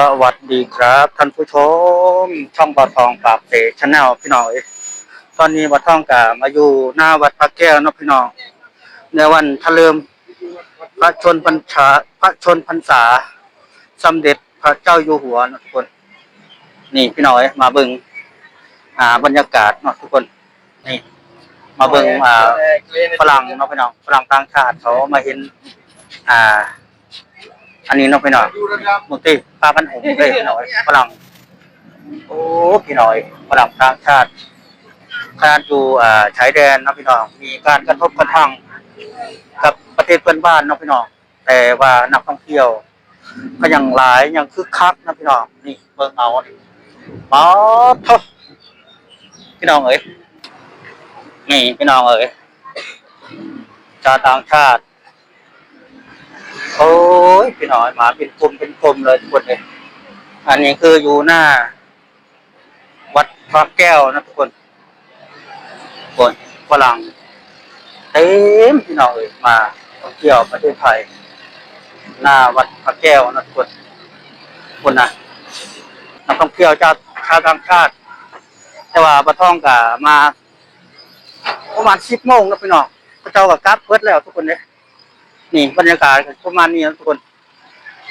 สวัสดีครับท่านผู้ชม ช่องบอทองปราบเสชแนลพี่น้องเอ้ยตอนนี้บอทองกะมาอยู่หน้าวัดพระแก้วนะพี่น้องในวันทะเลิมพระชนพรรษาพระชนพรรษาสมเด็จพระเจ้าอยู่หัวนะทุกคน นี่พี่น้อยมาเบิงอ่าบรรยากาศเนาะทุกคน นี่ มาเบิงอ่าฝรั่งเนาะพี่น้องฝรั่งต่างชาติเขามาเห็น อ่า อันนี้เนาะพี่น้องมุติพาพันหงส์เลยพี่น้อยฝรั่งโอ้พี่น้อยฝรั่งต่างชาติการอยู่อ่าชายแดนเนาะพี่น้อง มีการกระทบกระทั่งกับประเทศเพื่อนบ้านเนาะพี่น้อง แต่ว่านักท่องเที่ยวก็ยังหลายยังคึกคักนะพี่น้องนี่เบิ่งเอานี่อ๋อทพี่น้องเอ้ยนี่พี่น้องเอ้ยชาวต่างชาติ โอ้ยพี่น้อยหมาเป็นกลมเป็นกลมเลยทุกคนเลยอันนี้คืออยู่หน้า วัดพระแก้วนะทุกคนคนฝรั่งเต็มพี่น้องเอ้ยมาท่องเที่ยวประเทศไทย หน้าวัดพระแก้วนะทุกคนคนนะนักท่องเที่ยวชาวชาวต่างชาติ แต่ว่าประท่องกับมาประมาณสิบโมงนะพี่น้องพระเจ้ากับกลับเพิดแล้วทุกคนเลย นี่บรรยากาศประมาณนี้นะทุกคน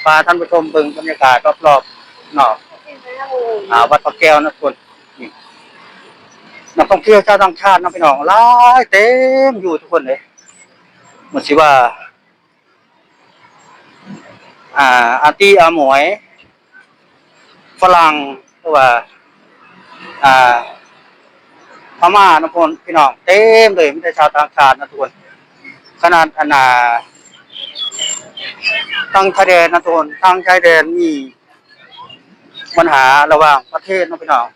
พาท่านผู้ชมเบิ่งบรรยากาศรอบๆนอกอ่าวัดพระแก้วนะทุกคนนี่นักท่องเที่ยวชาวต่างชาตินะพี่น้องหลายเต็มอยู่ทุกคนเลยเหมือนสิว่า อ่าอาตี้อาหมวยฝรั่งหรือว่าอ่าพม่านะพนพี่น้องเต็มเลยไม่ได้ชาวต่างชาตินะทุกคนขนาดอนา ทางชายแดนนะทุกคนทางชายแดนมีปัญหาระหว่างประเทศนะพี่น้อง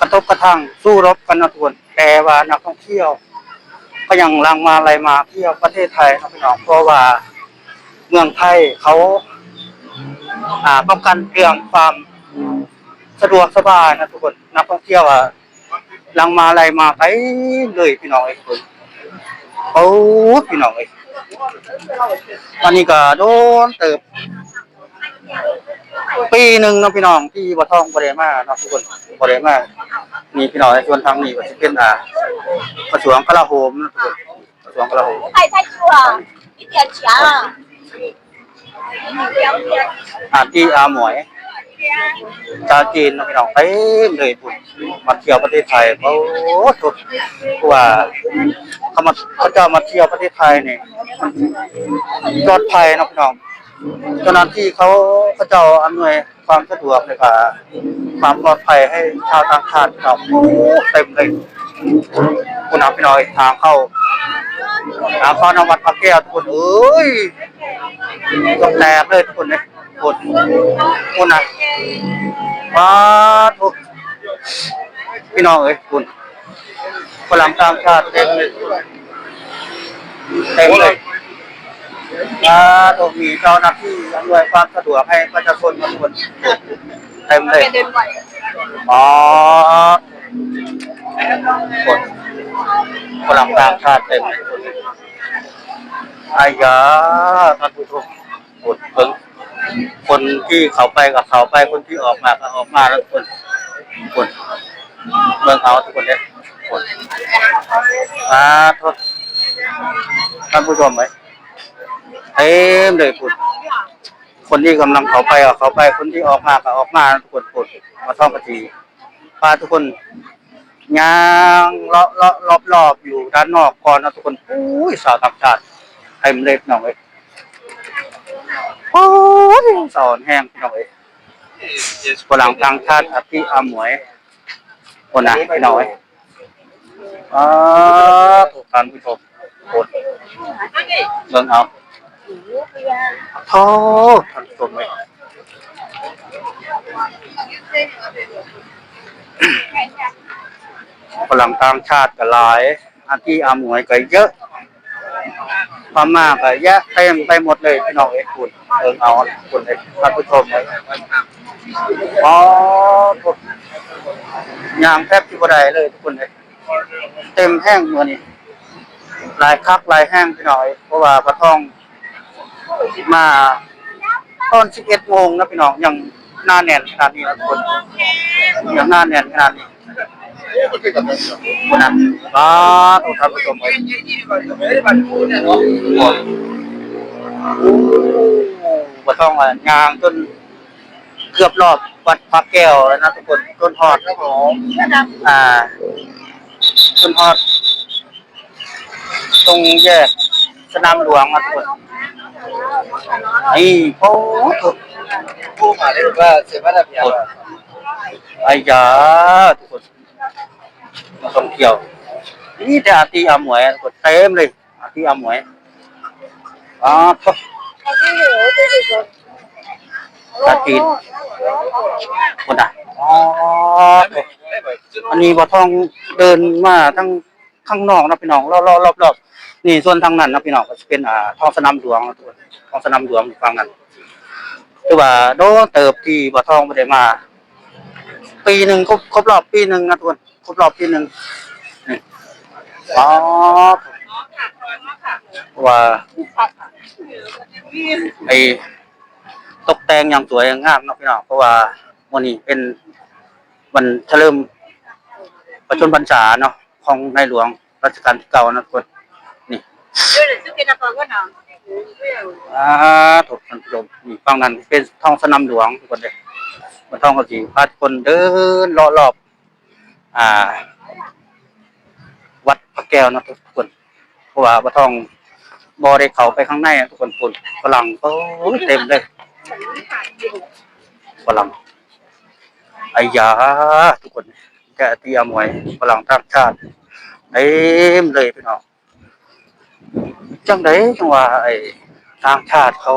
กระทบกระทั่งสู้รบกันนะทุกคนแต่ว่านักท่องเที่ยว ก็ยังลังมาอะไรมาเที่ยวประเทศไทยนะพี่น้องเพราะว่าเมืองไทยเขาอ่าป้องกันเรื่องความสะดวกสบายนะทุกคนนักท่องเที่ยวอะลังมาอะไรมาไปเลยพี่น้องไอ้คนโอ้พี่น้องเอ้ย ตอนนี้ก็โดนเติบ ปีหนึ่งน้องพี่น้องที่บ่ทองบ่เด้มาเนาะทุกคนบ่เด้มามีพี่น้องชวนทางนี้ก็สิเป็นอ่ากระทรวงกลาโหมเนาะทุกคนกระทรวงกลาโหมไปใช้ชัวอีเตียนเฉียอาที่อาหมวย ชาวจีนพี่น้องเต็มเลยพุ่นมาเที่ยวประเทศไทยโอ้ทุกว่าเขามาเขาจะมาเที่ยวประเทศไทยนี่มันปลอดภัยนะพี่น้องเจ้าหน้าที่เขาเขาเจ้าอำนวยความสะดวกเลยค่ะความปลอดภัยให้ชาวต่างชาติเราเต็มเลยคุณน้าพี่น้อยทางเข้าทางเข้านวัดพระแก้วทุกคนเอ้ยต้องแตกเลยทุกคนเลย กดคุณนะว้าทุกพี่น้องเอ้ยคุณฝรั่งต่างชาติเต็มเลยเต็มเลยอ่าต้องมีเจ้าหน้าที่อำนวยความสะดวกให้ประชาชนทุกคนเต็มเลยอ๋อคนฝรั่งต่างชาติเต็มเลยอายาท่านผู้ชมกดเพิ่ง คนที่เขาไปกับเขาไปคนที่ออกมาก็ออกมาแล้วทุกคนคนเมืองเอาทุกคนเนี่ยคนอาทษท่านผู้ชมไหมเต็มเลยพุดคนที่กำลังเขาไปอะเขาไปคนที่ออกมาก็ออกมาทุกคนพุดมาท่องปฏิพาทุกคนย่างเลาะเลาะรอบรอบๆอยู่ด้านนอกก่อนนะทุกคนอุ้ยสาวต่างชาติเต็มเลยพี่น้องเอ้ย โอ้ยสอนแห้งพี่น้องเอ้ยฝรั่งต่างชาติอภิอาหมวยคนนะพี่น้องเอ้ยอ่าถูกการผู้ชมกดเบิ่งเอาโอ้ท่านผู้ชมเลยฝรั่งต่างชาติก็หลายอันที่อาหมวยก็เยอะ พม่าก็เยอะเต็มไปหมดเลยพี่น้องเอ้ยคุณเอิงเอาคุณเอ้ยท่านผู้ชมเลยอ๋อทุกอยางแทบที่บ่ได้เลยทุกคนเลยเต็มแห้งเมื่อนี้หลายคักหลายแห้งพี่น้อยเพราะว่าพระท่องมาตอนสิบเอ็ดโมงนะพี่น้องยังหน้าแน่นขนาดนี้นะทุกคนยังหน้าแน่นขนาดนี้ วันนั้นก็ถูกท่านผู้ชมเลยว่าต้องอะยางจนเกือบรอบวัดพระแก้วแล้วนะทุกคนต้นทอดครับผมอ่าต้นทอด ตรงแยกสนามหลวงนะทุกคนนี่โอ้โหผู้มาได้รู้ว่าเสียมาดับยาไอ้ยาทุกคน เดี๋ยว นี่แต่อาตีอาหมวยกคนเต็มเลยอาตีอาหมวยอ๋อทุกตาจีนคนอะอ๋ออันนี้บ่ทองเดินมาทั้งข้างนอกนะพี่น้องรอบรอบรอบรอบนี่ส่วนทางนั้นนะพี่น้องก็จะเป็นอ่าท้องสนามหลวงท้องสนามหลวงอยู่ฝั่งนั้นคือว่าโดนเติบที่บ่ทองไม่ได้มา ปีหนึ่งครบครบรอบปีหนึ่งนะทุกคนครบรอบปีหนึ่ง อ๋อว่าไอตกแต่งอย่างสวยอย่างงามเนาะพี่น้องเพราะว่าวันนี้เป็นวันเฉลิมประชนพรรษาเนาะของในหลวงรัชกาลที่เก้านะทุกคนนี่อ่าถูกท่านผู้ชมนี่ฝั่งนั้นเป็นท้องสนามหลวงทุกคนเลยมาท้องก็สิพาทุกคนเดินรอบรอบอ่าวัดพ ระแก้วนะทุกคน เพราะว่าพระทองบอได้เขาไปข้างในอะทุกคนปุ่นฝรั่งโอ้ยเต็มเลยฝรั่งไอ้ยาทุกคนแกเตียมว้ฝรั่งต่างชาติเต็มเลยพี่น้องจังไดจังว่าไอ้ต่างชาติเขา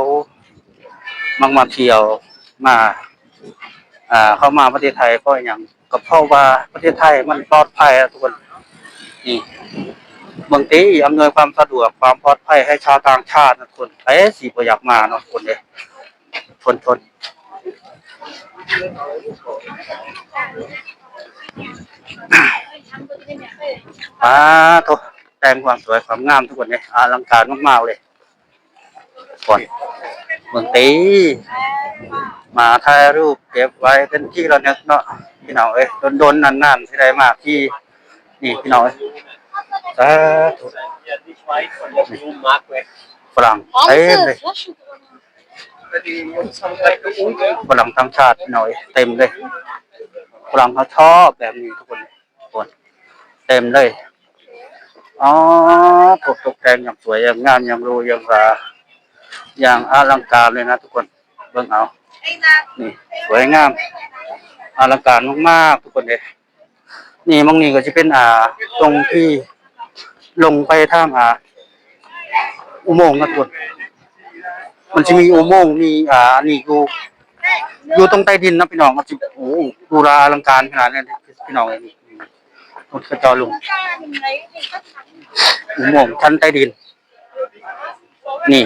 มักมาเที่ยวมาอ่าเข้ามาประเทศไทยเพราะอย่างก็เพราะว่าประเทศไทยมันปลอดภัยอะทุกคน นี่บางทีอำนวยความสะดวกความปลอดภัยให้ชาวต่างชาตินะทุกคนเอ้สิบ่อยากมาเนาะทุกคนเด้ทนทนอ่าโตแต่งความสวยความงามทุกคนเนี่ยอลังการมากๆเลยก่อนบางทีมาถ่ายรูปเก็บไว้เป็นที่ระลึกเนาะพี่น้องเอ้ยโดนๆนานๆที่ได้มากที่ นี่พี่น้องเอ้ยสาธุฝรั่งเต็มเลยฝรั่งทั้งชาติพี่อยเต็มเลยฝรั่งเขาชอบแบบนี้ทุกคนทุกคนเต็มเลยอ๋อถูกตกแต่งอย่างสวยอย่างงามอย่างรูอย่างราอย่างอลังการเลยนะทุกคนเบิ่งเอานี่สวยงามอลังการมากๆทุกคนเลย นี่มองนี่ก็จะเป็นอ่า ตรงที่ลงไปทางอ่า อุโมงค์นะทุกคนมันจะมีอุโมงค์มีอ่านี่อยู่อยู่ตรงใต้ดินนะพี่น้องมันจะโอ้โหดูราอลังการขนาดนี้พี่น้องเองรถกระจอลงอุโมงค์ชั้นใต้ดิน นี่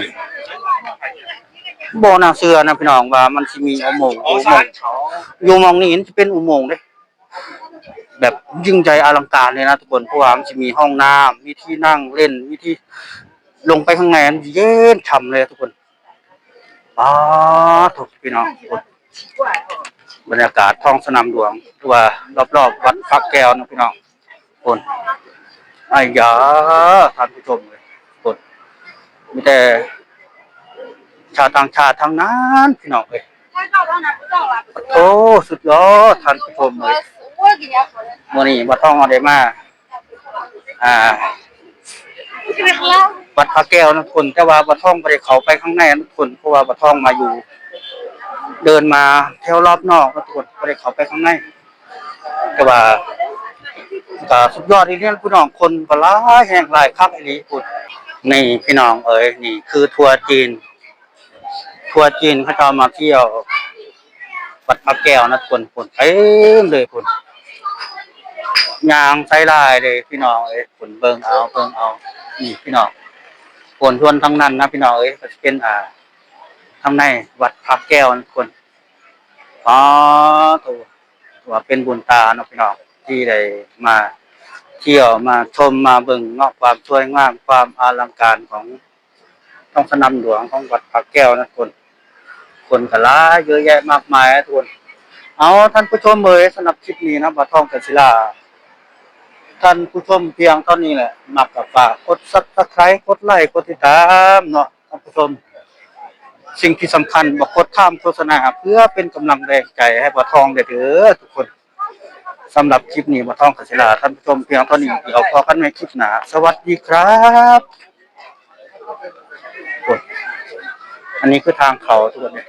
บ่อนาเสือนะพี่น้องว่ามันสิมีอุโมงค์อุโมงค์อยู่มองนี่มันจะเป็นอุโมงค์เด้ แบบยิ่งใหญ่อลังการเลยนะทุกคนเพราะว่ามันจะมีห้องน้ำมีที่นั่งเล่นมีที่ลงไปข้างในมันเย็นฉ่ำเลยทุกคนอ๋อถูกพี่น้องบรรยากาศท้องสนามหลวงหรือว่ารอบๆวัดพระแก้วนะพี่น้องคนไอ้ยาท่านผู้ชมเลยกดมีแต่ ชาวต่างชาติทั้งนั้นพี่น้องเลยโอ้สุดยอดท่านผู้ชมเลย วันนี้มาท่องอะไรมาอ่าวัดพระแก้วนะทุกคนแต่ว่าบัดท่องไปเขาไปข้างในนะทุกคนเพราะว่าบัดท่องมาอยู่ เดินมาแถวรอบนอกนะทุกคนไปเขาไปข้างในแต่ว่าก็สุดยอดอีกเนี่ยพี่น้องคนก็หลายแห่งหลายครับอันนี้พูดนี่พี่น้องเอ๋ยนี่ คือทัวร์จีน ทัวร์จีนเขาจะมาเที่ยววัดพระแก้วนะคนคนเต็มเลยคน ยางไซลายเลยพี่น้องเอ้ยคนเบิ่งเอาเบิ่งเอานี่พี่น้องคนทวนทั้งนั้นนะพี่น้องเอ้ยก็จะเป็นอ่าทั้งในวัดพระแก้วนะคนอ๋อตัวว่าเป็นบุญตาเนาะพี่น้องที่ได้มาเที่ยวมาชมมาเบิ่งเนาะความสวยงามความอลังการของท้องสนามหลวงของวัดพระแก้วนะคนคคนก็หลาเยอะแยะมากมายนะทุกคนเอาท่านผู้ชมเอ๋ยสำหรับคลิปนี้นะบ่าวทองกับศิลา ท่านผู้ชมเพียงเท่านี้แหละมักกับฝากกด Subscribe กดไลค์กดติดตามเนาะท่านผู้ชม สิ่งที่สำคัญบอกกดข้ามโฆษณาเพื่อเป็นกำลังแรงใจให้บ่าวทองได้เด้อทุกคนสำหรับคลิปนี้บ่าวทองกับศิลาท่านผู้ชมเพียงเท่านี้เดี๋ยวพอกันในคลิปหน้าสวัสดีครับกดอันนี้คือทางเขาทุกคนเนี่ย